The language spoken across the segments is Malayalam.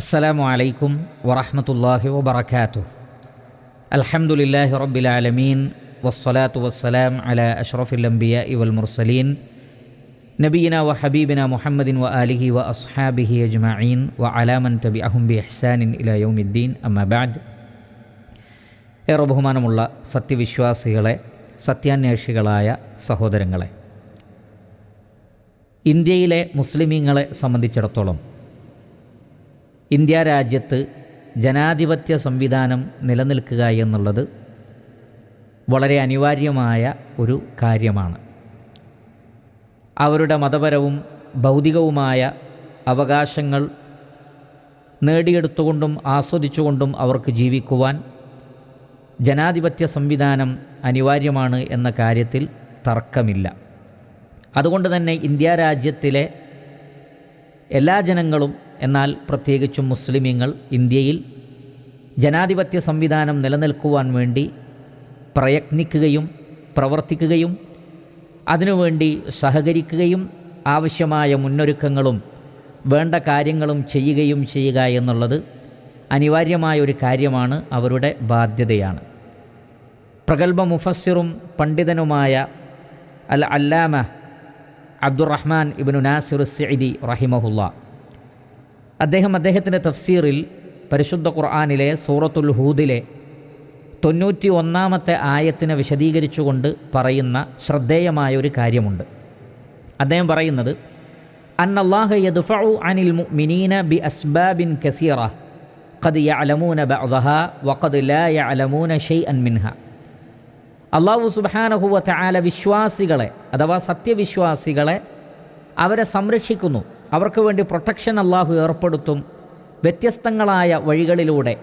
അസ്സലാമു അലൈക്കും വറഹമത്തല്ലാഹി വബർക്കാത്തു അലഹമുല്ലാഹി റബിലാലമീൻ ആലമീൻ. വസ്സലാത്തു വസ്സലാം അല അഷറഫുല്ലംബിയ ഇവൽ മുർസലീൻ. നബീന വ ഹബീബിന മുഹമ്മദിൻ വ അലിഹി വ അസ്ഹാബിഹി അജ്മീൻ വ അലാമൻ തബി അഹുബി അഹ്സാനിൻ ഇഹ്സാനിൻ ഇല യൗമിദ്ദീൻ. അമ്മബാദ് ഏറെ ബഹുമാനമുള്ള സത്യവിശ്വാസികളെ സത്യാന്വേഷികളായ സഹോദരങ്ങളെ. ഇന്ത്യയിലെ മുസ്ലിമീങ്ങളെ സംബന്ധിച്ചിടത്തോളം ഇന്ത്യ രാജ്യത്ത് ജനാധിപത്യ സംവിധാനം നിലനിൽക്കുക എന്നുള്ളത് വളരെ അനിവാര്യമായ ഒരു കാര്യമാണ്. അവരുടെ മതപരവും ഭൗതികവുമായ അവകാശങ്ങൾ നേടിയെടുത്തുകൊണ്ടും ആസ്വദിച്ചുകൊണ്ടും അവർക്ക് ജീവിക്കുവാൻ ജനാധിപത്യ സംവിധാനം അനിവാര്യമാണ് എന്ന കാര്യത്തിൽ തർക്കമില്ല. അതുകൊണ്ട് തന്നെ ഇന്ത്യ രാജ്യത്തിലെ എല്ലാ ജനങ്ങളും എന്നാൽ പ്രത്യേകിച്ചും മുസ്ലിമീങ്ങൾ ഇന്ത്യയിൽ ജനാധിപത്യ സംവിധാനം നിലനിൽക്കുവാൻ വേണ്ടി പ്രയത്നിക്കുകയും പ്രവർത്തിക്കുകയും അതിനുവേണ്ടി സഹകരിക്കുകയും ആവശ്യമായ മുന്നൊരുക്കങ്ങളും വേണ്ട കാര്യങ്ങളും ചെയ്യുകയും ചെയ്യുക എന്നുള്ളത് അനിവാര്യമായ ഒരു കാര്യമാണ് അവരുടെ ബാധ്യതയാണ്. പ്രഗത്ഭ മുഫസ്സിറും പണ്ഡിതനുമായ അൽ അല്ലാമ അബ്ദുറഹ്മാൻ ഇബിനു നാസിർ സെയ്ദി റഹിമഹുല്ല അദ്ദേഹം അദ്ദേഹത്തിന്റെ തഫ്സീറിൽ പരിശുദ്ധ ഖുർആാനിലെ സൂറത്തുൽ ഹൂദിലെ തൊണ്ണൂറ്റി ഒന്നാമത്തെ ആയത്തിനെ വിശദീകരിച്ചുകൊണ്ട് പറയുന്ന ശ്രദ്ധേയമായ ഒരു കാര്യമുണ്ട്. അദ്ദേഹം പറയുന്നത് യദ്ഫഉ അനിൽ മുഅ്മിനീന ബി അസ്ബാബിൻ കസീറ ഖദ് യഅലമൂന ലാ യഅലമൂന ഷൈഅൻ അള്ളാഹു സുബാനഹുവ തആല വിശ്വാസികളെ അഥവാ സത്യവിശ്വാസികളെ അവരെ സംരക്ഷിക്കുന്നു. അവർക്ക് വേണ്ടി പ്രൊട്ടക്ഷൻ അള്ളാഹു ഏർപ്പെടുത്തും വ്യത്യസ്തങ്ങളായ വഴികളിലൂടെ.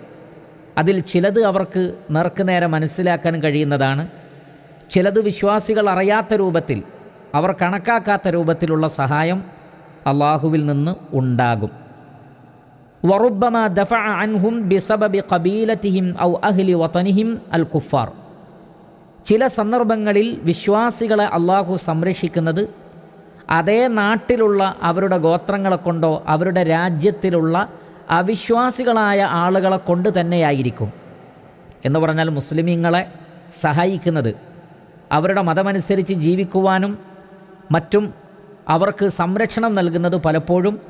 അതിൽ ചിലത് അവർക്ക് നേർക്കുനേരെ മനസ്സിലാക്കാൻ കഴിയുന്നതാണ്. ചിലത് വിശ്വാസികൾ അറിയാത്ത രൂപത്തിൽ അവർ കണക്കാക്കാത്ത രൂപത്തിലുള്ള സഹായം അള്ളാഹുവിൽ നിന്ന് ഉണ്ടാകും. വറുബമ ദഫ അൻഹും ബിസബബി കബീലത്തിഹിം ഔ അഹ്ലി വതനിഹിം അൽ കുഫാർ. ചില സന്ദർഭങ്ങളിൽ വിശ്വാസികളെ അള്ളാഹു സംരക്ഷിക്കുന്നത് അതേ നാട്ടിലുള്ള അവരുടെ ഗോത്രങ്ങളെ കൊണ്ടോ അവരുടെ രാജ്യത്തിലുള്ള അവിശ്വാസികളായ ആളുകളെ കൊണ്ട് തന്നെയായിരിക്കും. എന്ന് പറഞ്ഞാൽ മുസ്ലിമീങ്ങളെ സഹായിക്കുന്നത്. അവരുടെ മതമനുസരിച്ച് ജീവിക്കുവാനും മറ്റും അവർക്ക് സംരക്ഷണം നൽകുന്നത് പലപ്പോഴും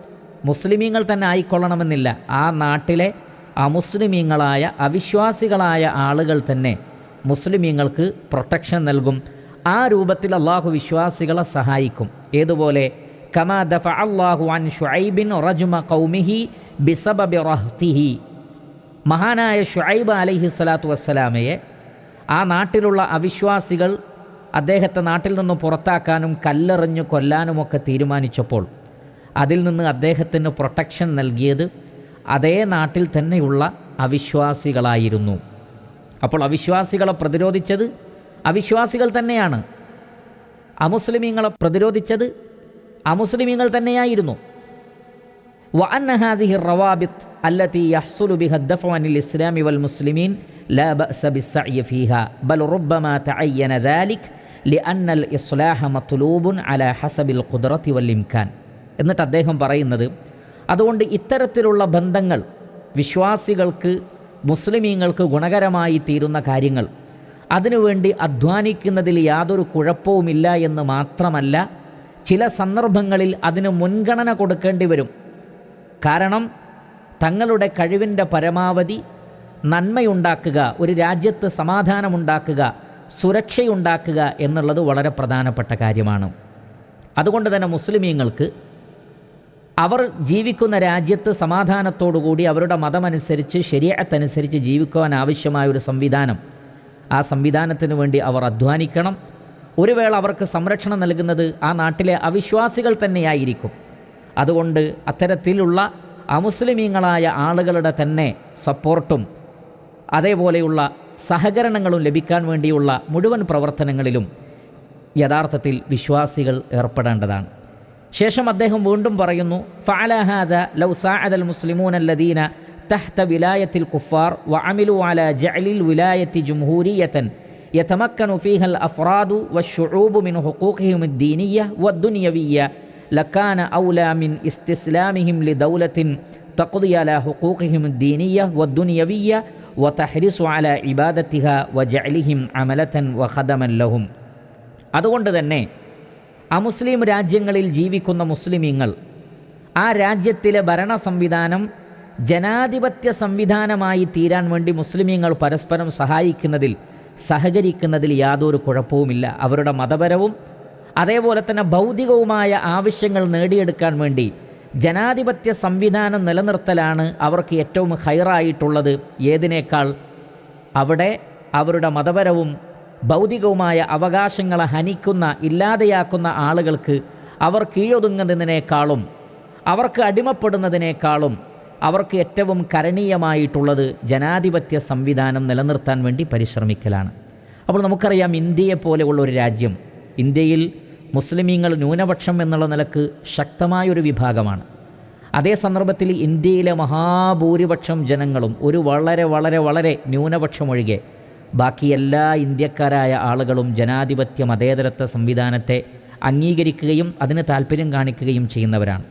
മുസ്ലിമീങ്ങൾ തന്നെ ആയിക്കൊള്ളണമെന്നില്ല. ആ നാട്ടിലെ അമുസ്ലിമീങ്ങളായ അവിശ്വാസികളായ ആളുകൾ തന്നെ മുസ്ലിമീങ്ങൾക്ക് പ്രൊട്ടക്ഷൻ നൽകും. ആ രൂപത്തിൽ അള്ളാഹു വിശ്വാസികളെ സഹായിക്കും. ഏതുപോലെ? കമാ ദഫ അള്ളാഹു അൻ ഷുഐബിൻ റജുമ കൗമിഹി ബിസബബി റഹ്തിഹി. മഹാനായ ഷുഐബ് അലൈഹി സ്വലാത്തു വസ്സലാമയെ ആ നാട്ടിലുള്ള അവിശ്വാസികൾ അദ്ദേഹത്തെ നാട്ടിൽ നിന്ന് പുറത്താക്കാനും കല്ലെറിഞ്ഞു കൊല്ലാനുമൊക്കെ തീരുമാനിച്ചപ്പോൾ അതിൽ നിന്ന് അദ്ദേഹത്തിന് പ്രൊട്ടക്ഷൻ നൽകിയത് അതേ നാട്ടിൽ തന്നെയുള്ള അവിശ്വാസികളായിരുന്നു. അപ്പോൾ അവിശ്വാസികളെ പ്രതിരോധിച്ചത് അവിശ്വാസികൾ തന്നെയാണ് അമുസ്ലിമീങ്ങളെ പ്രതിരോധിച്ചത് അമുസ്ലിമീങ്ങൾ തന്നെയായിരുന്നു وأن هذه الروابط التي يحصل بها الدفع عن الإسلام والمسلمين لا بأس بالسعي فيها بل ربما تعين ذلك لأن الإصلاح مطلوب على حسب القدرة والإمكان എന്നിട്ട് അദ്ദേഹം പറയുന്നത് അതുകൊണ്ട് ഇത്തരത്തിലുള്ള ബന്ധങ്ങൾ വിശ്വാസികൾക്ക് മുസ്ലിമീങ്ങൾക്ക് ഗുണകരമായി തീരുന്ന കാര്യങ്ങൾ അതിനുവേണ്ടി അധ്വാനിക്കുന്നതിൽ യാതൊരു കുഴപ്പവുമില്ല എന്ന് മാത്രമല്ല ചില സന്ദർഭങ്ങളിൽ അതിന് മുൻഗണന കൊടുക്കേണ്ടി വരും. കാരണം തങ്ങളുടെ കഴിവിന്റെ പരമാവധി നന്മയുണ്ടാക്കുക ഒരു രാജ്യത്ത് സമാധാനമുണ്ടാക്കുക സുരക്ഷയുണ്ടാക്കുക എന്നുള്ളത് വളരെ പ്രധാനപ്പെട്ട കാര്യമാണ്. അതുകൊണ്ട് തന്നെ മുസ്ലിമീങ്ങൾക്ക് അവർ ജീവിക്കുന്ന രാജ്യത്ത് സമാധാനത്തോടുകൂടി അവരുടെ മതമനുസരിച്ച് ശരീരത്തനുസരിച്ച് ജീവിക്കുവാൻ ആവശ്യമായ ഒരു സംവിധാനം ആ സംവിധാനത്തിന് വേണ്ടി അവർ അധ്വാനിക്കണം. ഒരു വേള അവർക്ക് സംരക്ഷണം നൽകുന്നത് ആ നാട്ടിലെ അവിശ്വാസികൾ തന്നെയായിരിക്കും. അതുകൊണ്ട് അത്തരത്തിലുള്ള അമുസ്ലിമീങ്ങളായ ആളുകളുടെ തന്നെ സപ്പോർട്ടും അതേപോലെയുള്ള സഹകരണങ്ങളും ലഭിക്കാൻ വേണ്ടിയുള്ള മുഴുവൻ പ്രവർത്തനങ്ങളിലും യഥാർത്ഥത്തിൽ വിശ്വാസികൾ ഏർപ്പെടേണ്ടതാണ്. ശേഷം അദ്ദേഹം വീണ്ടും പറയുന്നു ഫാലഹാദ ലൗ അദൽ മുസ്ലിമൂൻ അല്ലദീന തഹ്ത വിലായത്തിൽ കുഫാർ വഅമിലു അല ജഅലിൽ വിലായത്തി ജുംഹൂരിയത്തൻ يتمكن فيها الأفراد والشعوب من حقوقهم الدينية والدنيوية لكان أولى من استسلامهم لدولة تقضي على حقوقهم الدينية والدنيوية وتحرص على عبادتها وجعلهم عملة وخدما لهم അതുകൊണ്ട് തന്നെ അമുസ്ലിം രാജ്യങ്ങളിൽ ജീവിക്കുന്ന മുസ്ലിമീങ്ങൾ ആ രാജ്യത്തിലെ ഭരണ സംവിധാനം ജനാധിപത്യ സംവിധാനമായി തീരാൻ വേണ്ടി മുസ്ലിമീങ്ങൾ പരസ്പരം സഹായിക്കുന്നതിൽ സഹകരിക്കുന്നതിൽ യാതൊരു കുഴപ്പവുമില്ല. അവരുടെ മതപരവും അതേപോലെ തന്നെ ഭൗതികവുമായ ആവശ്യങ്ങൾ നേടിയെടുക്കാൻ വേണ്ടി ജനാധിപത്യ സംവിധാനം നിലനിർത്തലാണ് അവർക്ക് ഏറ്റവും ഹൈറായിട്ടുള്ളത്. ഏതിനേക്കാൾ അവിടെ അവരുടെ മതപരവും ഭൗതികവുമായ അവകാശങ്ങളെ ഹനിക്കുന്ന ഇല്ലാതെയാക്കുന്ന ആളുകൾക്ക് അവർ കീഴൊതുങ്ങുന്നതിനേക്കാളും അവർക്ക് അടിമപ്പെടുന്നതിനേക്കാളും അവർക്ക് ഏറ്റവും കരണീയമായിട്ടുള്ളത് ജനാധിപത്യ സംവിധാനം നിലനിർത്താൻ വേണ്ടി പരിശ്രമിക്കലാണ്. അപ്പോൾ നമുക്കറിയാം ഇന്ത്യയെ പോലെയുള്ള ഒരു രാജ്യം ഇന്ത്യയിൽ മുസ്ലിമീങ്ങൾ ന്യൂനപക്ഷം എന്നുള്ള നിലയ്ക്ക് ശക്തമായൊരു വിഭാഗമാണ്. അതേ സന്ദർഭത്തിൽ ഇന്ത്യയിലെ മഹാഭൂരിപക്ഷം ജനങ്ങളും ഒരു വളരെ വളരെ വളരെ ന്യൂനപക്ഷം ഒഴികെ ബാക്കി എല്ലാ ഇന്ത്യക്കാരായ ആളുകളും ജനാധിപത്യ മതേതരത്വ സംവിധാനത്തെ അംഗീകരിക്കുകയും അതിന് താല്പര്യം കാണിക്കുകയും ചെയ്യുന്നവരാണ്.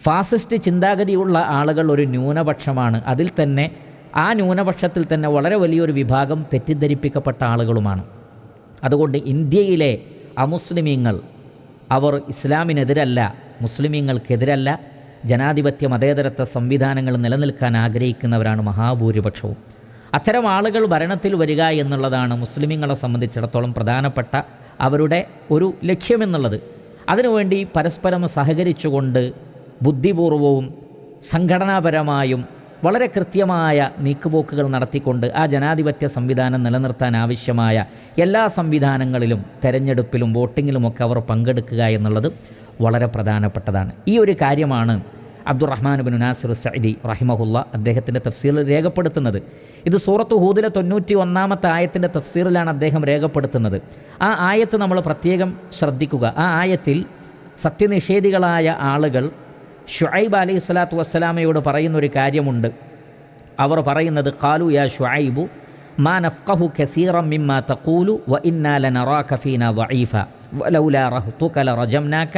ഫാസിസ്റ്റ് ചിന്താഗതിയുള്ള ആളുകൾ ഒരു ന്യൂനപക്ഷമാണ്. അതിൽ തന്നെ ആ ന്യൂനപക്ഷത്തിൽ തന്നെ വളരെ വലിയൊരു വിഭാഗം തെറ്റിദ്ധരിപ്പിക്കപ്പെട്ട ആളുകളുമാണ്. അതുകൊണ്ട് ഇന്ത്യയിലെ അമുസ്ലിമീങ്ങൾ അവർ ഇസ്ലാമിനെതിരല്ല മുസ്ലിമീങ്ങൾക്കെതിരല്ല ജനാധിപത്യ മതേതരത്വ സംവിധാനങ്ങൾ നിലനിൽക്കാൻ ആഗ്രഹിക്കുന്നവരാണ് മഹാഭൂരിപക്ഷവും. അത്തരം ആളുകൾ ഭരണത്തിൽ വരിക എന്നുള്ളതാണ് മുസ്ലിമീങ്ങളെ സംബന്ധിച്ചിടത്തോളം പ്രധാനപ്പെട്ട അവരുടെ ഒരു ലക്ഷ്യമെന്നുള്ളത്. അതിനുവേണ്ടി പരസ്പരം സഹകരിച്ചുകൊണ്ട് ബുദ്ധിപൂർവവും സംഘടനാപരമായും വളരെ കൃത്യമായ നീക്കുപോക്കുകൾ നടത്തിക്കൊണ്ട് ആ ജനാധിപത്യ സംവിധാനം നിലനിർത്താൻ ആവശ്യമായ എല്ലാ സംവിധാനങ്ങളിലും തെരഞ്ഞെടുപ്പിലും വോട്ടിങ്ങിലുമൊക്കെ അവർ പങ്കെടുക്കുക എന്നുള്ളത് വളരെ പ്രധാനപ്പെട്ടതാണ്. ഈ ഒരു കാര്യമാണ് അബ്ദുറഹ്മാൻ ബിൻ നാസിർ സൈദി റഹിമഹുല്ല അദ്ദേഹത്തിന്റെ തഫ്സീറിൽ രേഖപ്പെടുത്തുന്നത്. ഇത് സൂറത്ത് ഹൂദിലെ തൊണ്ണൂറ്റി ഒന്നാമത്തെ ആയത്തിന്റെ തഫ്സീറിലാണ് അദ്ദേഹം രേഖപ്പെടുത്തുന്നത്. ആ ആയത്ത് നമ്മൾ പ്രത്യേകം ശ്രദ്ധിക്കുക. ആ ആയത്തിൽ സത്യനിഷേധികളായ ആളുകൾ ഷുഐബ് അലൈഹി സ്വലാത്തു വസ്സലാമയോട് പറയുന്നൊരു കാര്യമുണ്ട് അവർ പറയുന്നത് ഖാലു യാ ഷുഐബു മാ നഫ്ഖഹു കസീറം മിമ്മ തഖൂലു വ ഇന്നാ ലനറാക ഫീന ضعيفا ولولا رهطك لرجمناك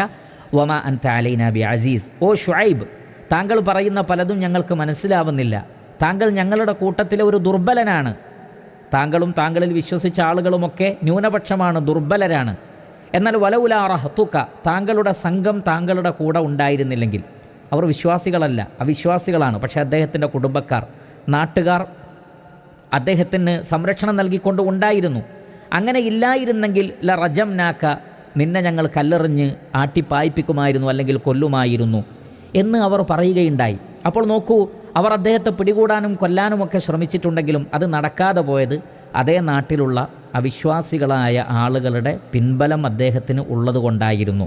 വമാ അൻത അലൈന ബി അസീസ് ഓ ഷുഐബ് താങ്കൾ പറയുന്ന പലതും ഞങ്ങൾക്ക് മനസ്സിലാവുന്നില്ല താങ്കൾ ഞങ്ങളുടെ കൂട്ടത്തിലെ ഒരു ദുർബലനാണ് താങ്കളും താങ്കളിൽ വിശ്വസിച്ച ആളുകളുമൊക്കെ ന്യൂനപക്ഷമാണ് ദുർബലരാണ് എന്നാൽ വലവുല റഹത്തുക്ക താങ്കളുടെ സംഘം താങ്കളുടെ കൂടെ ഉണ്ടായിരുന്നില്ലെങ്കിൽ അവർ വിശ്വാസികളല്ല അവിശ്വാസികളാണ്. പക്ഷേ അദ്ദേഹത്തിന്റെ കുടുംബക്കാർ നാട്ടുകാർ അദ്ദേഹത്തിന് സംരക്ഷണം നൽകിക്കൊണ്ട് ഉണ്ടായിരുന്നു. അങ്ങനെ ഇല്ലായിരുന്നെങ്കിൽ ല റജം നാക്ക നിന്നെ ഞങ്ങൾ കല്ലെറിഞ്ഞ് ആട്ടിപ്പായിപ്പിക്കുമായിരുന്നു അല്ലെങ്കിൽ കൊല്ലുമായിരുന്നു എന്ന് അവർ പറയുകയുണ്ടായി. അപ്പോൾ നോക്കൂ അവർ അദ്ദേഹത്തെ പിടികൂടാനും കൊല്ലാനുമൊക്കെ ശ്രമിച്ചിട്ടുണ്ടെങ്കിലും അത് നടക്കാതെ പോയത് അതേ നാട്ടിലുള്ള അവിശ്വാസികളായ ആളുകളുടെ പിൻബലം അദ്ദേഹത്തിന് ഉള്ളതുകൊണ്ടായിരുന്നു.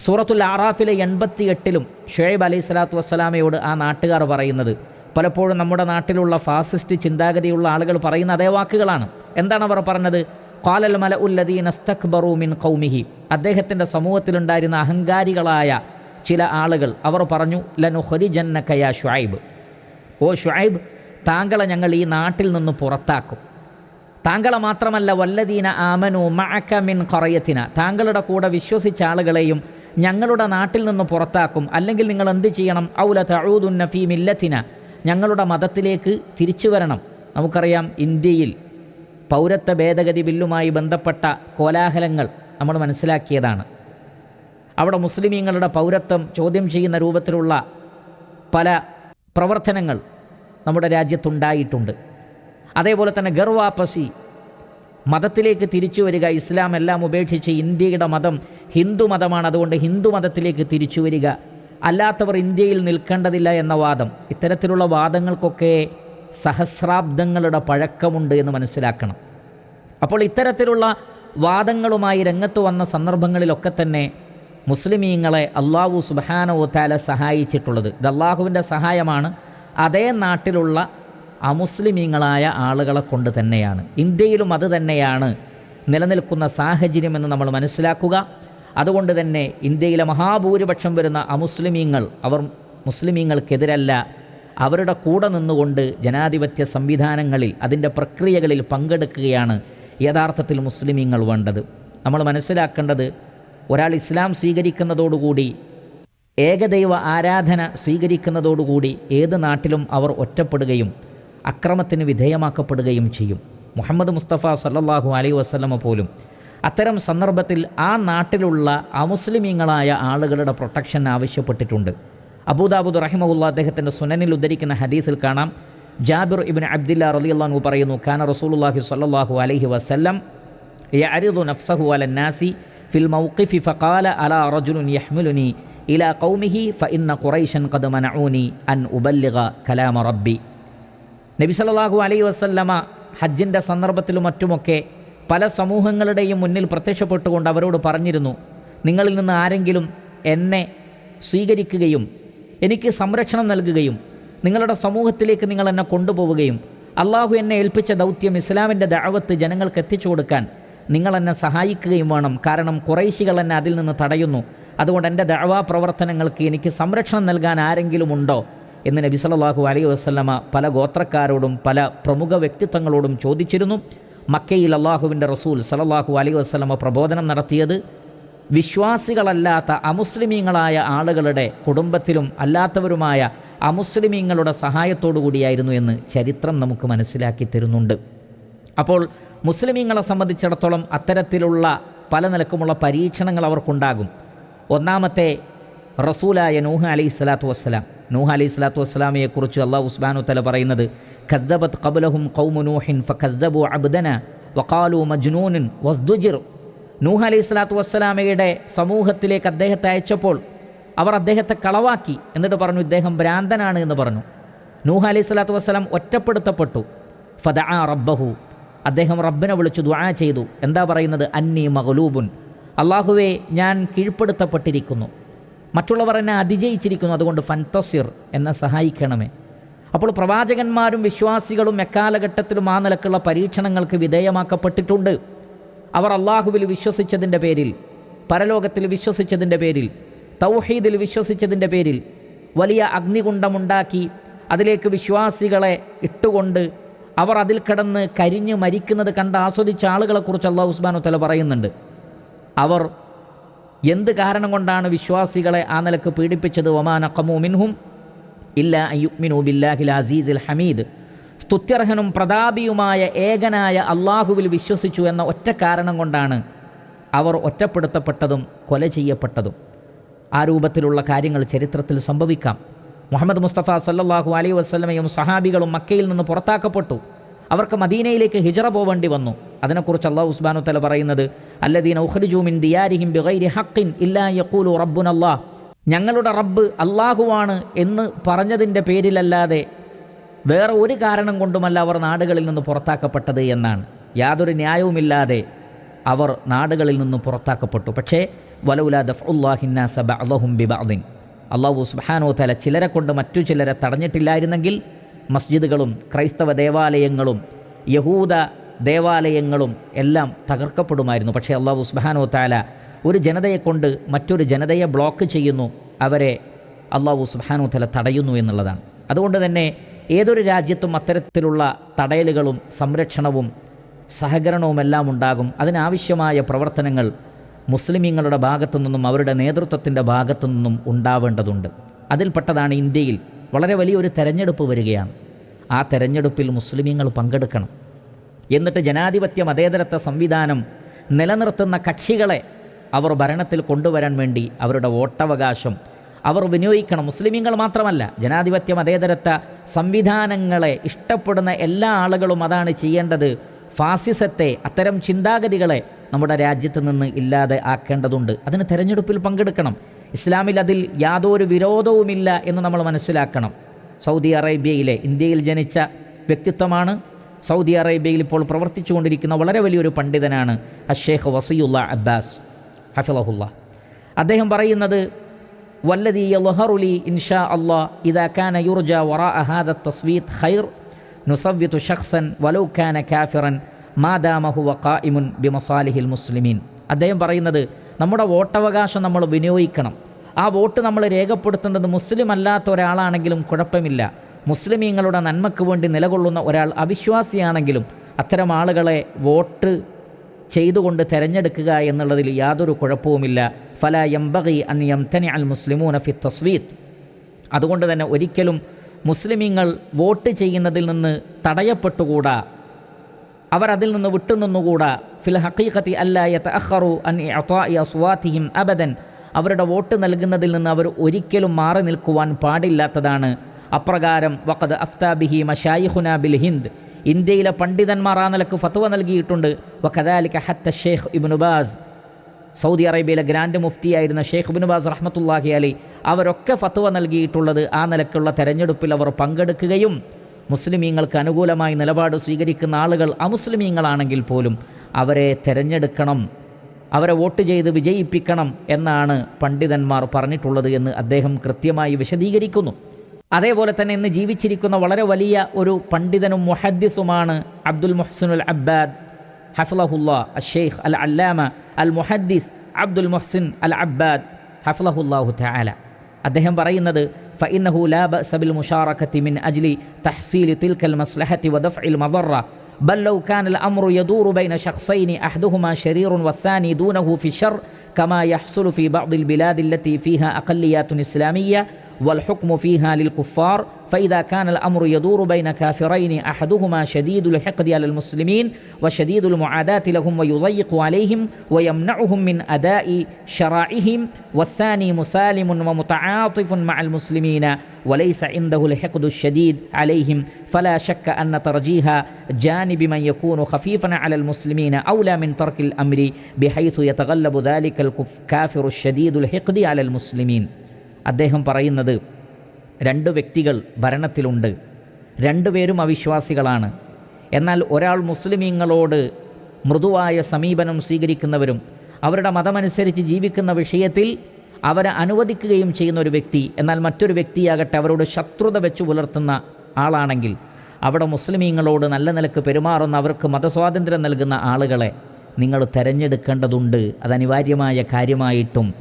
സൂറത്തുൽ ആറാഫിലെ എൺപത്തി എട്ടിലും ഷുഹൈബ് അലൈഹി സ്വലാത്തു വസ്സലാമയോട് ആ നാട്ടുകാർ പറയുന്നത്. പലപ്പോഴും നമ്മുടെ നാട്ടിലുള്ള ഫാസിസ്റ്റ് ചിന്താഗതിയുള്ള ആളുകൾ പറയുന്ന അതേ വാക്കുകളാണ്. എന്താണ് അവർ പറഞ്ഞത്? കാലൽ മല ഉല്ലദീൻ അസ്തക്ബറു ബറൂമിൻ കൗമിഹി അദ്ദേഹത്തിന്റെ സമൂഹത്തിലുണ്ടായിരുന്ന അഹങ്കാരികളായ ചില ആളുകൾ അവർ പറഞ്ഞു ലനു ഹൊരിജന്നക്കയ ഷുഐബ്. ഓ ഷുഐബ് താങ്കളെ ഞങ്ങൾ ഈ നാട്ടിൽ നിന്ന് പുറത്താക്കും. താങ്കളെ മാത്രമല്ല വല്ലദീന ആമനു മഅക്കമിൻ മിൻ ഖറയത്തിന. താങ്കളുടെ കൂടെ വിശ്വസിച്ച ആളുകളെയും ഞങ്ങളുടെ നാട്ടിൽ നിന്ന് പുറത്താക്കും. അല്ലെങ്കിൽ നിങ്ങൾ എന്ത് ചെയ്യണം? ഔല തഊദുന്ന ഫീ മില്ലത്തിന. ഞങ്ങളുടെ മതത്തിലേക്ക് തിരിച്ചു വരണം. നമുക്കറിയാം ഇന്ത്യയിൽ പൗരത്വ ഭേദഗതി ബില്ലുമായി ബന്ധപ്പെട്ട കോലാഹലങ്ങൾ നമ്മൾ മനസ്സിലാക്കിയതാണ്. അവിടെ മുസ്ലിമീങ്ങളുടെ പൗരത്വം ചോദ്യം ചെയ്യുന്ന രൂപത്തിലുള്ള പല പ്രവർത്തനങ്ങൾ നമ്മുടെ രാജ്യത്തുണ്ടായിട്ടുണ്ട്. അതേപോലെ തന്നെ ഗർവാപ്പസി മതത്തിലേക്ക് തിരിച്ചു വരിക ഇസ്ലാം എല്ലാം ഉപേക്ഷിച്ച് ഇന്ത്യയുടെ മതം ഹിന്ദു മതമാണ്. അതുകൊണ്ട് ഹിന്ദു മതത്തിലേക്ക് തിരിച്ചു വരിക. അല്ലാത്തവർ ഇന്ത്യയിൽ നിൽക്കേണ്ടതില്ല എന്ന വാദം. ഇത്തരത്തിലുള്ള വാദങ്ങൾക്കൊക്കെ സഹസ്രാബ്ദങ്ങളുടെ പഴക്കമുണ്ട് എന്ന് മനസ്സിലാക്കണം. അപ്പോൾ ഇത്തരത്തിലുള്ള വാദങ്ങളുമായി രംഗത്ത് വന്ന സന്ദർഭങ്ങളിലൊക്കെ തന്നെ മുസ്ലിമീങ്ങളെ അള്ളാഹു സുബാനോ താല സഹായിച്ചിട്ടുള്ളത്. ഇത് അള്ളാഹുവിന്റെ സഹായമാണ്. അതേ നാട്ടിലുള്ള അമുസ്ലിമീങ്ങളായ ആളുകളെ കൊണ്ട് തന്നെയാണ്. ഇന്ത്യയിലും അത് തന്നെയാണ് നിലനിൽക്കുന്ന സാഹചര്യമെന്ന് നമ്മൾ മനസ്സിലാക്കുക. അതുകൊണ്ട് തന്നെ ഇന്ത്യയിലെ മഹാഭൂരിപക്ഷം വരുന്ന അമുസ്ലിമീങ്ങൾ അവർ മുസ്ലിമീങ്ങൾക്കെതിരല്ല. അവരുടെ കൂടെ നിന്നുകൊണ്ട് ജനാധിപത്യ സംവിധാനങ്ങളിൽ അതിന്റെ പ്രക്രിയകളിൽ പങ്കെടുക്കുകയാണ് യഥാർത്ഥത്തിൽ മുസ്ലിമീങ്ങൾ വേണ്ടത്. നമ്മൾ മനസ്സിലാക്കേണ്ടത് ഒരാൾ ഇസ്ലാം സ്വീകരിക്കുന്നതോടുകൂടി ഏകദൈവ ആരാധന സ്വീകരിക്കുന്നതോടുകൂടി ഏത് നാട്ടിലും അവർ ഒറ്റപ്പെടുകയും അക്രമത്തിന് വിധേയമാക്കപ്പെടുകയും ചെയ്യും. മുഹമ്മദ് മുസ്തഫ സല്ലാഹു അലൈ വസ്ലമ പോലും. അത്തരം സന്ദർഭത്തിൽ ആ നാട്ടിലുള്ള അമുസ്ലിമീങ്ങളായ ആളുകളുടെ പ്രൊട്ടക്ഷൻ ആവശ്യപ്പെട്ടിട്ടുണ്ട്. അബൂദാബുദ് റഹിമുല്ല അദ്ദേഹത്തിന്റെ സുനനിൽ ഉദ്ധരിക്കുന്ന ഹദീസിൽ കാണാം. ജാബിർ ഇബിൻ അബ്ദില്ല റളിയല്ലാഹു പറയുന്നു കാന റസൂലുള്ളാഹി സ്വല്ലല്ലാഹു അലൈഹി വസല്ലം യഅരിദു നഫ്സഹു അല നാസി ഫിൽ മൗഖിഫി ഫഖാല അലാ റജുലുൻ യഹ്മിലുനി ഇലാ ഫ ഇന്ന ഖുറൈശൻ ഖദ് മനഊനി അൻ ഉബല്ലിഗ കലാമ റബ്ബി. നബി സല്ലല്ലാഹു അലൈഹി വസല്ലമ ഹജ്ജിന്റെ സന്ദർഭത്തിലും മറ്റുമൊക്കെ പല സമൂഹങ്ങളുടെയും മുന്നിൽ പ്രത്യക്ഷപ്പെട്ടുകൊണ്ട് അവരോട് പറഞ്ഞിരുന്നു നിങ്ങളിൽ നിന്ന് ആരെങ്കിലും എന്നെ സ്വീകരിക്കുകയും എനിക്ക് സംരക്ഷണം നൽകുകയും നിങ്ങളുടെ സമൂഹത്തിലേക്ക് നിങ്ങൾ എന്നെ കൊണ്ടുപോവുകയും അള്ളാഹു എന്നെ ഏൽപ്പിച്ച ദൗത്യം ഇസ്ലാമിന്റെ ദഅവത്ത് ജനങ്ങൾക്ക് എത്തിച്ചു കൊടുക്കാൻ നിങ്ങൾ എന്നെ സഹായിക്കുകയും വേണം. കാരണം കുറേശികൾ എന്നെ അതിൽ നിന്ന് തടയുന്നു. അതുകൊണ്ട് എന്റെ ദഴവാ പ്രവർത്തനങ്ങൾക്ക് എനിക്ക് സംരക്ഷണം നൽകാൻ ആരെങ്കിലും ഉണ്ടോ? എന്ന് നബി സല്ലാഹു അലൈഹി വസ്ലമ പല ഗോത്രക്കാരോടും പല പ്രമുഖ വ്യക്തിത്വങ്ങളോടും ചോദിച്ചിരുന്നു. മക്കയിൽ അള്ളാഹുവിന്റെ റസൂൽ സലല്ലാഹു അലൈഹി വസ്ലമ പ്രബോധനം നടത്തിയത് വിശ്വാസികളല്ലാത്ത അമുസ്ലിമീങ്ങളായ ആളുകളുടെ കുടുംബത്തിലും അല്ലാത്തവരുമായ അമുസ്ലിമീങ്ങളുടെ കൂടിയായിരുന്നു എന്ന് ചരിത്രം നമുക്ക് മനസ്സിലാക്കി തരുന്നുണ്ട്. അപ്പോൾ മുസ്ലിമീങ്ങളെ സംബന്ധിച്ചിടത്തോളം അത്തരത്തിലുള്ള പല നിലക്കുമുള്ള പരീക്ഷണങ്ങൾ അവർക്കുണ്ടാകും. ഒന്നാമത്തെ റസൂലായ നൂഹ അലൈഹി സ്വലാത്തു വസ്സലാം. നൂഹ അലൈഹി സ്വലാത്തു വസ്സലാമയെക്കുറിച്ച് അള്ളാഹു ഉസ്ബാനു തല പറയുന്നത് ഖദ്ദബത് കബുലഹും കൗമു നൂഹിൻ ഫഖദ്ദബു അബ്ദന വഖാലു മജ്നൂനിൻ വസ്ദുജിർ. നൂഹ് അലൈഹി സ്വലാത്തു വസ്സലാമയുടെ സമൂഹത്തിലേക്ക് അദ്ദേഹത്തെ അയച്ചപ്പോൾ അവർ അദ്ദേഹത്തെ കളവാക്കി എന്നിട്ട് പറഞ്ഞു ഇദ്ദേഹം ഭ്രാന്തനാണ് എന്ന് പറഞ്ഞു. നൂഹ് അലൈഹി സ്വലാത്തു വസ്സലാം ഒറ്റപ്പെടുത്തപ്പെട്ടു. ഫദ ആ റബ്ബഹു. അദ്ദേഹം റബ്ബിനെ വിളിച്ചു ദ്വാ ചെയ്തു. എന്താ പറയുന്നത്? അന്നി മഹലൂബുൻ അള്ളാഹുവെ ഞാൻ കീഴ്പ്പെടുത്തപ്പെട്ടിരിക്കുന്നു. മറ്റുള്ളവർ എന്നെ അതിജയിച്ചിരിക്കുന്നു. അതുകൊണ്ട് ഫൻതസിർ എന്നെ സഹായിക്കണമേ. അപ്പോൾ പ്രവാചകന്മാരും വിശ്വാസികളും എക്കാലഘട്ടത്തിലും ആ നിലക്കുള്ള പരീക്ഷണങ്ങൾക്ക് വിധേയമാക്കപ്പെട്ടിട്ടുണ്ട്. അവർ അള്ളാഹുവിൽ വിശ്വസിച്ചതിന്റെ പേരിൽ പരലോകത്തിൽ വിശ്വസിച്ചതിന്റെ പേരിൽ തൗഹീദിൽ വിശ്വസിച്ചതിന്റെ പേരിൽ വലിയ അഗ്നികുണ്ഡമുണ്ടാക്കി അതിലേക്ക് വിശ്വാസികളെ ഇട്ടുകൊണ്ട് അവർ അതിൽ കിടന്ന് കരിഞ്ഞ് മരിക്കുന്നത് കണ്ട് ആസ്വദിച്ച ആളുകളെക്കുറിച്ച് അള്ളാഹു ഉസ്മാനു തല പറയുന്നുണ്ട്. അവർ എന്ത് കാരണം കൊണ്ടാണ് വിശ്വാസികളെ ആ നിലയ്ക്ക് പീഡിപ്പിച്ചത്? ഒമാന കമു മിൻഹും ഇല്ല അയ്യുമിനു ബില്ലാഹിൽ അസീസിൽ ഹമീദ്. സ്തുത്യർഹനും പ്രതാപിയുമായ ഏകനായ അള്ളാഹുവിൽ വിശ്വസിച്ചു എന്ന ഒറ്റ കാരണം കൊണ്ടാണ് അവർ ഒറ്റപ്പെടുത്തപ്പെട്ടതും കൊല ചെയ്യപ്പെട്ടതും. ആ രൂപത്തിലുള്ള കാര്യങ്ങൾ ചരിത്രത്തിൽ സംഭവിക്കാം. മുഹമ്മദ് മുസ്തഫ സല്ലാഹു അലൈഹി വസ്ലമയും സഹാബികളും മക്കയിൽ നിന്ന് പുറത്താക്കപ്പെട്ടു. അവർക്ക് മദീനയിലേക്ക് ഹിജറ പോവേണ്ടി വന്നു. അതിനെക്കുറിച്ച് അള്ളാഹു ഉസ്ബാനു തല പറയുന്നത് അല്ലദീന ഉഖ്രിജൂമിൻ ദിയാരിഹിം ബിഗൈരി ഹഖിൻ ഇല്ലാ യഖൂലു റബ്ബുൻ അല്ലാഹ്. ഞങ്ങളുടെ റബ്ബ് അള്ളാഹുവാണ് എന്ന് പറഞ്ഞതിന്റെ പേരിലല്ലാതെ വേറെ ഒരു കാരണം കൊണ്ടുമല്ല അവർ നാടുകളിൽ നിന്ന് പുറത്താക്കപ്പെട്ടത് എന്നാണ്. യാതൊരു ന്യായവുമില്ലാതെ അവർ നാടുകളിൽ നിന്ന് പുറത്താക്കപ്പെട്ടു. പക്ഷേ വലൗല ദഫ്ഉല്ലാഹിന്നാസ ബഅദഹും ബിബഅദിൻ. അള്ളാഹു സുബാനോ തല ചിലരെ കൊണ്ട് മറ്റു ചിലരെ തടഞ്ഞിട്ടില്ലായിരുന്നെങ്കിൽ മസ്ജിദുകളും ക്രൈസ്തവ ദേവാലയങ്ങളും യഹൂദ ദേവാലയങ്ങളും എല്ലാം തകർക്കപ്പെടുമായിരുന്നു. പക്ഷേ അള്ളാഹു സുബ്ഹാനഹു താല ഒരു ജനതയെ കൊണ്ട് മറ്റൊരു ജനതയെ ബ്ലോക്ക് ചെയ്യുന്നു. അവരെ അള്ളാഹു സുബ്ഹാനഹു തല തടയുന്നു എന്നുള്ളതാണ്. അതുകൊണ്ട് തന്നെ ഏതൊരു രാജ്യത്തും അത്തരത്തിലുള്ള തടയലുകളും സംരക്ഷണവും സഹകരണവുമെല്ലാം ഉണ്ടാകും. അതിനാവശ്യമായ പ്രവർത്തനങ്ങൾ മുസ്ലിമീങ്ങളുടെ ഭാഗത്തു നിന്നും അവരുടെ നേതൃത്വത്തിന്റെ ഭാഗത്തു നിന്നും ഉണ്ടാവേണ്ടതുണ്ട്. അതിൽപ്പെട്ടതാണ് ഇന്ത്യയിൽ വളരെ വലിയൊരു തെരഞ്ഞെടുപ്പ് വരികയാണ്. ആ തെരഞ്ഞെടുപ്പിൽ മുസ്ലിമീങ്ങൾ പങ്കെടുക്കണം. എന്നിട്ട് ജനാധിപത്യ മതേതരത്വ സംവിധാനം നിലനിർത്തുന്ന കക്ഷികളെ അവർ ഭരണത്തിൽ കൊണ്ടുവരാൻ വേണ്ടി അവരുടെ വോട്ടവകാശം അവർ വിനിയോഗിക്കണം. മുസ്ലിമീങ്ങൾ മാത്രമല്ല ജനാധിപത്യ മതേതരത്വ സംവിധാനങ്ങളെ ഇഷ്ടപ്പെടുന്ന എല്ലാ ആളുകളും അതാണ് ചെയ്യേണ്ടത്. ഫാസിസത്തെ അത്തരം ചിന്താഗതികളെ നമ്മുടെ രാജ്യത്ത് നിന്ന് ഇല്ലാതെ ആക്കേണ്ടതുണ്ട്. അതിന് തെരഞ്ഞെടുപ്പിൽ പങ്കെടുക്കണം. ഇസ്ലാമിൽ അതിൽ യാതൊരു വിരോധവുമില്ല എന്ന് നമ്മൾ മനസ്സിലാക്കണം. സൗദി അറേബ്യയിലെ ഇന്ത്യയിൽ ജനിച്ച വ്യക്തിത്വമാണ്. സൗദി അറേബ്യയിൽ ഇപ്പോൾ പ്രവർത്തിച്ചുകൊണ്ടിരിക്കുന്ന വളരെ വലിയൊരു പണ്ഡിതനാണ് അഷേഖ് വസീയുള്ള അബ്ബാസ് ഹഫിളഹുല്ല അദ്ദേഹം പറയുന്നത് വല്ലതി ലഹറുലി ഇൻഷാ അള്ളാ കാന യുർജ വറ അഹാദ തസ്വീത് ഖൈർ നുസവ്യത്തു ഷഖ്സൻ വലൗ കാന കാഫിറൻ മാദാമഹു വഖായിമുൻ ബിമസാലിഹിൽ മുസ്ലിമീൻ. അദ്ദേഹം പറയുന്നത് നമ്മുടെ വോട്ടവകാശം നമ്മൾ വിനിയോഗിക്കണം. ആ വോട്ട് നമ്മൾ രേഖപ്പെടുത്തുന്നത് മുസ്ലിം അല്ലാത്ത ഒരാളാണെങ്കിലും കുഴപ്പമില്ല. മുസ്ലിമീങ്ങളുടെ നന്മയ്ക്ക് വേണ്ടി നിലകൊള്ളുന്ന ഒരാൾ അവിശ്വാസിയാണെങ്കിലും അത്തരം ആളുകളെ വോട്ട് ചെയ്തുകൊണ്ട് തിരഞ്ഞെടുക്കുക എന്നുള്ളതിൽ യാതൊരു കുഴപ്പവുമില്ല. ഫല യംബഗി അൻ യംതനി അൽ മുസ്ലിമൂന ഫി തസ്വീത്ത് അതുകൊണ്ട് തന്നെ ഒരിക്കലും മുസ്ലിമീങ്ങൾ വോട്ട് ചെയ്യുന്നതിൽ നിന്ന് തടയപ്പെട്ടുകൂടാ. അവർ അതിൽ നിന്ന് വിട്ടുനിന്നുകൂടാ. ഫിൽ ഹക്കീഖത്തി അല്ലായത്ത് അഹ്റു അൻ അസ്വാത്തിഹിം അബദൻ. അവരുടെ വോട്ട് നൽകുന്നതിൽ നിന്ന് അവർ ഒരിക്കലും മാറി നിൽക്കുവാൻ പാടില്ലാത്തതാണ്. അപ്രകാരം വഖദ് അഫ്താബിഹി മഷായിഹുന ബിൽ ഹിന്ദ്. ഇന്ത്യയിലെ പണ്ഡിതന്മാർ ആ നിലയ്ക്ക് ഫത്വ നൽകിയിട്ടുണ്ട്. വഖദാലിക ഹത്ത ഷെയ്ഖ് ഇബ്നുബാസ് സൗദി അറേബ്യയിലെ ഗ്രാൻഡ് മുഫ്തിയായിരുന്ന ഷെയ്ഖ് ബിനുബാസ് റഹ്മത്തുല്ലാഹി അലി അവരൊക്കെ ഫത്വ നൽകിയിട്ടുള്ളത് ആ നിലക്കുള്ള തെരഞ്ഞെടുപ്പിൽ അവർ പങ്കെടുക്കുകയും മുസ്ലിമീങ്ങൾക്ക് അനുകൂലമായി നിലപാട് സ്വീകരിക്കുന്ന ആളുകൾ അമുസ്ലിമീങ്ങളാണെങ്കിൽ പോലും അവരെ തിരഞ്ഞെടുക്കണം. അവരെ വോട്ട് ചെയ്ത് വിജയിപ്പിക്കണം എന്നാണ് പണ്ഡിതന്മാർ പറഞ്ഞിട്ടുള്ളത് എന്ന് അദ്ദേഹം കൃത്യമായി വിശദീകരിക്കുന്നു. അതേപോലെ തന്നെ ഇന്ന് ജീവിച്ചിരിക്കുന്ന വളരെ വലിയ ഒരു പണ്ഡിതനും മുഹദ്ദിസുമാണ് അബ്ദുൽ മുഹ്സിനുൽ അബ്ബാദ് ഹഫ്ലഹുല്ല അഷെയ്ഖ് അൽ അല്ലാമ അൽ മുഹദ്ദിസ് അബ്ദുൽ മുഹ്സിൻ അൽ അബ്ബാദ് ഹഫ്ലഹുല്ലാഹു തആല. അദ്ദേഹം പറയുന്നത് فإنه لا بأس بالمشاركة من أجل تحصيل تلك المصلحة ودفع المضرة بل لو كان الأمر يدور بين شخصين أحدهما شرير والثاني دونه في الشر كما يحصل في بعض البلاد التي فيها أقليات إسلامية والحكم فيها للكفار فإذا كان الأمر يدور بين كافرين أحدهما شديد الحقد على المسلمين وشديد المعاداة لهم ويضيق عليهم ويمنعهم من أداء شرائعهم والثاني مسالم ومتعاطف مع المسلمين وليس عنده الحقد الشديد عليهم. فلا شك أن ترجيح جانب من يكون خفيفا على المسلمين أولى من ترك الأمر بحيث يتغلب ذلك ദാലിക്കൽ കാഫിറു ഷദീദുൽ ഹിഖ്ദി അലൽ മുസ്ലിമീൻ. അദ്ദേഹം പറയുന്നത് രണ്ട് വ്യക്തികൾ ഭരണത്തിലുണ്ട്. രണ്ടുപേരും അവിശ്വാസികളാണ്. എന്നാൽ ഒരാൾ മുസ്ലിമീങ്ങളോട് മൃദുവായ സമീപനം സ്വീകരിക്കുന്നവരും അവരുടെ മതമനുസരിച്ച് ജീവിക്കുന്ന വിഷയത്തിൽ അവരെ അനുവദിക്കുകയും ചെയ്യുന്ന ഒരു വ്യക്തി എന്നാൽ മറ്റൊരു വ്യക്തിയാകട്ടെ അവരോട് ശത്രുത വെച്ച് പുലർത്തുന്ന ആളാണെങ്കിൽ അവിടെ മുസ്ലിമീങ്ങളോട് നല്ല നിലയ്ക്ക് പെരുമാറുന്ന അവർക്ക് മതസ്വാതന്ത്ര്യം നൽകുന്ന ആളുകളെ നിങ്ങൾ തിരഞ്ഞെടുക്കേണ്ടതുണ്ട്. അത് അനിവാര്യമായ കാര്യമായിട്ടും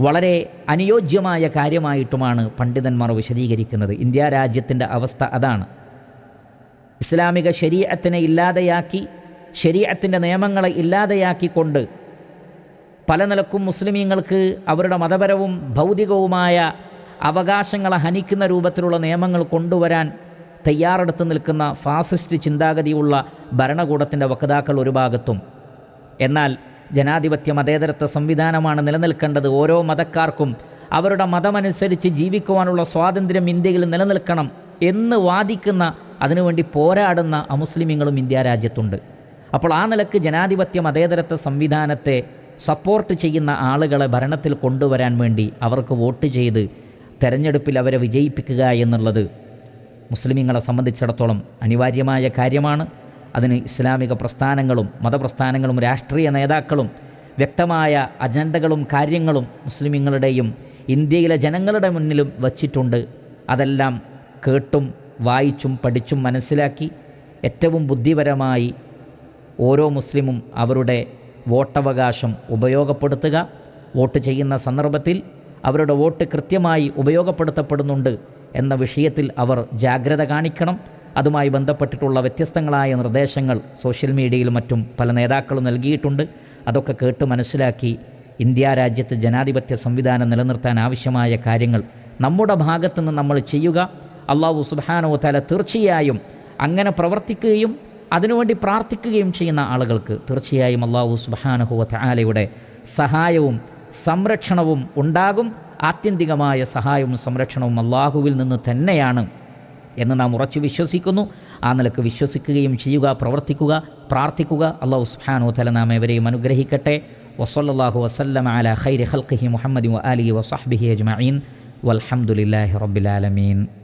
വളരെ അനുയോജ്യമായ കാര്യമായിട്ടുമാണ് പണ്ഡിതന്മാർ വിശദീകരിക്കുന്നത്. ഇന്ത്യ രാജ്യത്തിന്റെ അവസ്ഥ അതാണ്. ഇസ്ലാമിക ശരീരത്തിനെ ഇല്ലാതെയാക്കി ശരീരത്തിന്റെ നിയമങ്ങളെ ഇല്ലാതെയാക്കിക്കൊണ്ട് പല നിലക്കും മുസ്ലിമീങ്ങൾക്ക് അവരുടെ മതപരവും ഭൗതികവുമായ അവകാശങ്ങളെ ഹനിക്കുന്ന രൂപത്തിലുള്ള നിയമങ്ങൾ കൊണ്ടുവരാൻ തയ്യാറെടുത്ത് നിൽക്കുന്ന ഫാസിസ്റ്റ് ചിന്താഗതിയുള്ള ഭരണകൂടത്തിന്റെ വക്താക്കൾ ഒരു ഭാഗത്തും എന്നാൽ ജനാധിപത്യ മതേതരത്വ സംവിധാനമാണ് നിലനിൽക്കേണ്ടത് ഓരോ മതക്കാർക്കും. അവരുടെ മതമനുസരിച്ച് ജീവിക്കുവാനുള്ള സ്വാതന്ത്ര്യം ഇന്ത്യയിൽ നിലനിൽക്കണം എന്ന് വാദിക്കുന്ന അതിനുവേണ്ടി പോരാടുന്ന അമുസ്ലിമീങ്ങളും ഇന്ത്യ രാജ്യത്തുണ്ട്. അപ്പോൾ ആ നിലയ്ക്ക് ജനാധിപത്യ മതേതരത്വ സംവിധാനത്തെ സപ്പോർട്ട് ചെയ്യുന്ന ആളുകളെ ഭരണത്തിൽ കൊണ്ടുവരാൻ വേണ്ടി അവർക്ക് വോട്ട് ചെയ്ത് തെരഞ്ഞെടുപ്പിൽ അവരെ വിജയിപ്പിക്കുക എന്നുള്ളത് മുസ്ലിമീങ്ങളെ സംബന്ധിച്ചിടത്തോളം അനിവാര്യമായ കാര്യമാണ്. അതിന് ഇസ്ലാമിക പ്രസ്ഥാനങ്ങളും മതപ്രസ്ഥാനങ്ങളും രാഷ്ട്രീയ നേതാക്കളും വ്യക്തമായ അജണ്ടകളും കാര്യങ്ങളും മുസ്ലിമുകളുടെയും ഇന്ത്യയിലെ ജനങ്ങളുടെ മുന്നിലും വച്ചിട്ടുണ്ട്. അതെല്ലാം കേട്ടും വായിച്ചും പഠിച്ചും മനസ്സിലാക്കി ഏറ്റവും ബുദ്ധിപരമായി ഓരോ മുസ്ലിമും അവരുടെ വോട്ടവകാശം ഉപയോഗപ്പെടുത്തുക. വോട്ട് ചെയ്യുന്ന സന്ദർഭത്തിൽ അവരുടെ വോട്ട് കൃത്യമായി ഉപയോഗപ്പെടുത്തപ്പെടുന്നുണ്ട് എന്ന വിഷയത്തിൽ അവർ ജാഗ്രത കാണിക്കണം. അതുമായി ബന്ധപ്പെട്ടിട്ടുള്ള വ്യത്യസ്തങ്ങളായ നിർദ്ദേശങ്ങൾ സോഷ്യൽ മീഡിയയിലും മറ്റും പല നേതാക്കളും നൽകിയിട്ടുണ്ട്. അതൊക്കെ കേട്ട് മനസ്സിലാക്കി ഇന്ത്യ രാജ്യത്ത് ജനാധിപത്യ സംവിധാനം നിലനിർത്താൻ ആവശ്യമായ കാര്യങ്ങൾ നമ്മുടെ ഭാഗത്തുനിന്ന് നമ്മൾ ചെയ്യുക. അള്ളാഹു സുബാനോ തല തീർച്ചയായും അങ്ങനെ പ്രവർത്തിക്കുകയും അതിനുവേണ്ടി പ്രാർത്ഥിക്കുകയും ചെയ്യുന്ന ആളുകൾക്ക് തീർച്ചയായും അള്ളാഹു സുബാനഹുവ തആലയുടെ സഹായവും സംരക്ഷണവും ഉണ്ടാകും. ആത്യന്തികമായ സഹായവും സംരക്ഷണവും അള്ളാഹുവിൽ നിന്ന് തന്നെയാണ്. എന്ന് നാം ഉറച്ചു വിശ്വസിക്കുന്നു. ആ നിലയ്ക്ക് വിശ്വസിക്കുകയും ചെയ്യുക പ്രവർത്തിക്കുക പ്രാർത്ഥിക്കുക. അള്ളാഹു സുബ്ഹാനഹു തല നാം എവരെയും അനുഗ്രഹിക്കട്ടെ. വസല്ലാഹു വസല്ലം അല ഖൈരി ഖൽഖിഹി മുഹമ്മദ് അലി വസാഹ്ബിഹി അജ്മീൻ വൽഹംദുലില്ലാഹി റബ്ബിൽ ആലമീൻ.